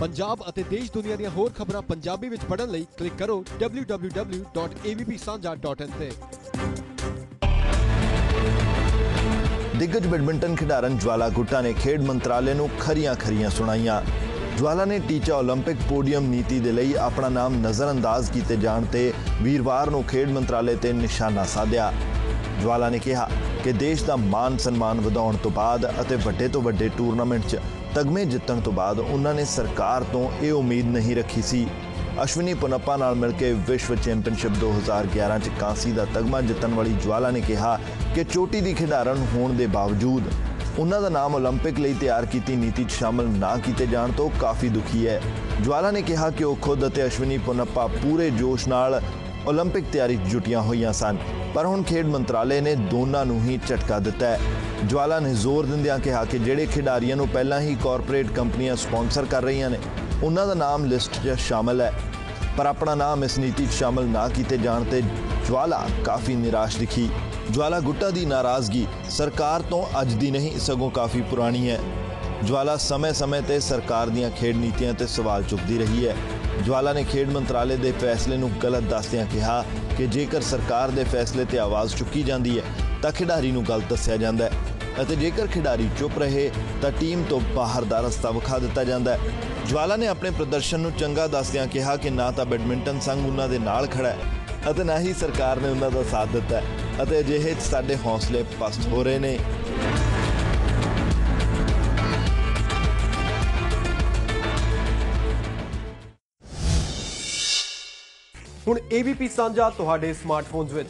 ਪੰਜਾਬ ਅਤੇ ਦੇਸ਼ ਦੁਨੀਆ ਦੀਆਂ ਹੋਰ ਖਬਰਾਂ ਪੰਜਾਬੀ ਵਿੱਚ ਪੜ੍ਹਨ ਲਈ ਕਲਿੱਕ ਕਰੋ www.avpsanja.in ਤੇ ਦਿੱਗਜ ਬੈਡਮਿੰਟਨ ਖਿਡਾਰਨ ਜਵਾਲਾ ਗੁੱਟਾ ਨੇ ਖੇਡ ਮੰਤਰਾਲੇ ਨੂੰ ਖਰੀਆਂ-ਖਰੀਆਂ ਸੁਣਾਈਆਂ ਜਵਾਲਾ ਨੇ ਟੀਚਾ 올림픽 ਪੋਡੀਅਮ ਨੀਤੀ ਦੇ ਲਈ ਆਪਣਾ ਨਾਮ ਨਜ਼ਰਅੰਦਾਜ਼ ਕੀਤੇ ਜਾਣ ਤੇ ਵੀਰਵਾਰ ਨੂੰ ਖੇਡ ਮੰਤਰਾਲੇ ਤੇ ਨਿਸ਼ਾਨਾ ਸਾਧਿਆ ਜਵਾਲਾ ਨੇ ਕਿਹਾ ਕਿ ਦੇਸ਼ ਦਾ ਮਾਨ ਸਨਮਾਨ ਵਧਾਉਣ ਤੋਂ ਬਾਅਦ ਅਤੇ ਵੱਡੇ ਤੋਂ ਵੱਡੇ ਟੂਰਨਾਮੈਂਟ 'ਚ ਤਗਮੇ ਜਿੱਤਣ ਤੋਂ ਬਾਅਦ ਉਹਨਾਂ ਨੇ ਸਰਕਾਰ ਤੋਂ ਇਹ ਉਮੀਦ ਨਹੀਂ ਰੱਖੀ ਸੀ ਅਸ਼ਵਨੀ ਪੁਨੱਪਾ ਨਾਲ ਮਿਲ ਕੇ ਵਿਸ਼ਵ ਚੈਂਪੀਅਨਸ਼ਿਪ 2011 ਚ ਕਾਂਸੀ ਦਾ ਤਗਮਾ ਜਿੱਤਣ ਵਾਲੀ ਜਵਾਲਾ ਨੇ ਕਿਹਾ ਕਿ ਚੋਟੀ ਦੀ ਖਿਡਾਰਨ ਹੋਣ ਦੇ ਬਾਵਜੂਦ ਉਹਨਾਂ ਦਾ ਨਾਮ 올림픽 ਲਈ ਤਿਆਰ ਕੀਤੀ ਨੀਤੀ 'ਚ ਸ਼ਾਮਲ ਨਾ ਕੀਤੇ ਜਾਣ ਤੋਂ ਕਾਫੀ ਦੁਖੀ ਹੈ ਜਵਾਲਾ ਨੇ ਕਿਹਾ ਕਿ ਉਹ ਖੁਦ ਅਤੇ ਅਸ਼ਵਨੀ ਪੁਨੱਪਾ ਪੂਰੇ ਜੋਸ਼ ਨਾਲ 올림픽 ਤਿਆਰੀ 'ਚ ਜੁਟੀਆਂ ਹੋਈਆਂ ਸਨ ਪਰ ਹੁਣ ਖੇਡ ਮੰਤਰਾਲੇ ਨੇ ਦੋਨਾਂ ਨੂੰ ਹੀ ਝਟਕਾ ਦਿੱਤਾ ਹੈ ਜਵਾਲਾ ਨੇ ਜ਼ੋਰ ਦਿੰਦਿਆਂ ਕਿਹਾ ਕਿ ਜਿਹੜੇ ਖਿਡਾਰੀਆਂ ਨੂੰ ਪਹਿਲਾਂ ਹੀ ਕਾਰਪੋਰੇਟ ਕੰਪਨੀਆਂ ਸਪਾਂਸਰ ਕਰ ਰਹੀਆਂ ਨੇ ਉਹਨਾਂ ਦਾ ਨਾਮ ਲਿਸਟ 'ਚ ਸ਼ਾਮਲ ਹੈ ਪਰ ਆਪਣਾ ਨਾਮ ਇਸ ਨੀਤੀ 'ਚ ਸ਼ਾਮਲ ਨਾ ਕੀਤੇ ਜਾਣ ਤੇ ਜਵਾਲਾ ਕਾਫੀ ਨਿਰਾਸ਼ ਦਿਖੀ ਜਵਾਲਾ ਗੁੱਟਾ ਦੀ ਨਾਰਾਜ਼ਗੀ ਸਰਕਾਰ ਤੋਂ ਅੱਜ ਦੀ ਨਹੀਂ ਸਗੋਂ ਕਾਫੀ ਪੁਰਾਣੀ ਹੈ ਜਵਾਲਾ ਸਮੇਂ-ਸਮੇਂ ਤੇ ਸਰਕਾਰ ਦੀਆਂ ਖੇਡ ਨੀਤੀਆਂ ਤੇ ਸਵਾਲ ਚੁੱਕਦੀ ਰਹੀ ਹੈ ਜਵਾਲਾ ਨੇ ਖੇਡ ਮੰਤਰਾਲੇ ਦੇ ਫੈਸਲੇ ਨੂੰ ਗਲਤ ਦੱਸਦਿਆਂ ਕਿਹਾ ਕਿ ਜੇਕਰ ਸਰਕਾਰ ਦੇ ਫੈਸਲੇ ਤੇ ਆਵਾਜ਼ ਚੁੱਕੀ ਜਾਂਦੀ ਹੈ ਤਾਂ ਖਿਡਾਰੀ ਨੂੰ ਗਲਤ ਦੱਸਿਆ ਜਾਂਦਾ ਹੈ ਅਤੇ ਜੇਕਰ ਖਿਡਾਰੀ ਚੁੱਪ ਰਹੇ, ਤਾਂ ਟੀਮ ਤੋਂ ਬਾਹਰ ਦਾ ਰਸਤਾ ਵਿਖਾ ਦਿੱਤਾ ਜਾਂਦਾ ਹੈ। ਜਵਾਲਾ ਨੇ ਆਪਣੇ ਪ੍ਰਦਰਸ਼ਨ ਨੂੰ ਚੰਗਾ ਦੱਸਦਿਆਂ ਕਿਹਾ ਕਿ ਨਾ ਤਾਂ ਬੈਡਮਿੰਟਨ ਸੰਘ ਉਹਨਾਂ ਦੇ ਨਾਲ ਖੜਾ ਹੈ ਅਤੇ ਨਾ ਹੀ ਸਰਕਾਰ ਨੇ ਉਹਨਾਂ ਦਾ ਸਾਥ ਦਿੱਤਾ ਹੈ ਅਤੇ ਅਜਿਹੇ ਸਾਡੇ ਹੌਸਲੇ ਪਸਤ ਹੋ ਰਹੇ ਨੇ। ਹੁਣ AVP ਸਾਂਝਾ ਤੁਹਾਡੇ ਸਮਾਰਟਫੋਨਸ ਵਿੱਚ।